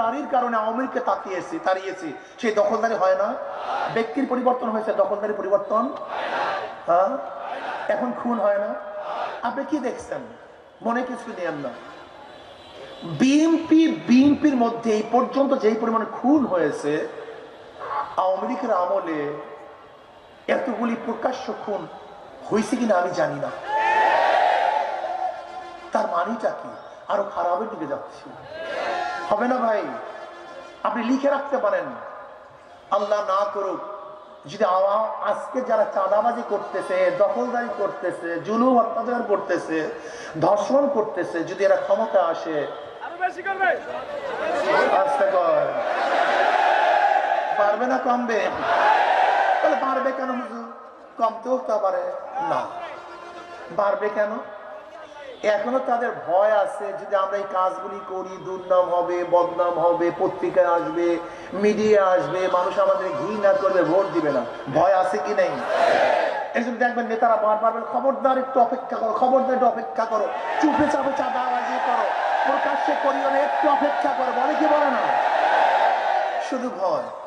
দখলদারির কারণে আওয়ামী লীগকে তাকিয়েছি, তাড়িয়েছি। সেই দখলদারি হয় না? ব্যক্তির পরিবর্তন হয়েছে, দখলদারি পরিবর্তন হ্যাঁ এখন খুন হয় না? আপনি কি দেখছেন? মনে কিছু নেন না বিএনপি, বিএনপির মধ্যে এই পর্যন্ত যেই পরিমাণে খুন হয়েছে, আওয়ামী লীগের আমলে এতগুলি প্রকাশ্য খুন হয়েছে কিনা আমি জানি না। তার মানিটা কি? আরও খারাপের দিকে যাচ্ছে। হবে না ভাই। আপনি লিখে রাখতে পারেন। আল্লাহ না করুক যদি আজকে যারা চাঁদাবাজি করতেছে দখলদারি করতেছে জুলুম অত্যাচার করতেছে ধর্ষণ করতেছে যদি এরা ক্ষমতা আসে। পারবে না কমবে? তাহলে পারবে কেন হুজুর? কমতেও তো পারে। না। পারবে কেন? এখনও তাদের ভয় আছে যদি আমরা এই কাজগুলি করি দুর্নাম হবে বদনাম হবে পত্রিকায় আসবে মিডিয়া আসবে মানুষ আমাদের ঘৃণা করবে ভোট দিবে না। ভয় আছে কি নেই? জন্য দেখবেন নেতারা বারবার বলে, খবরদার একটু অপেক্ষা করো খবরদার একটু অপেক্ষা করো চুপে চাপে চাঁদাবাজি করো প্রকাশ্যে করিও না একটু অপেক্ষা করো। বলে কি বলে না? শুধু ভয়।